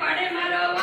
પડે મારો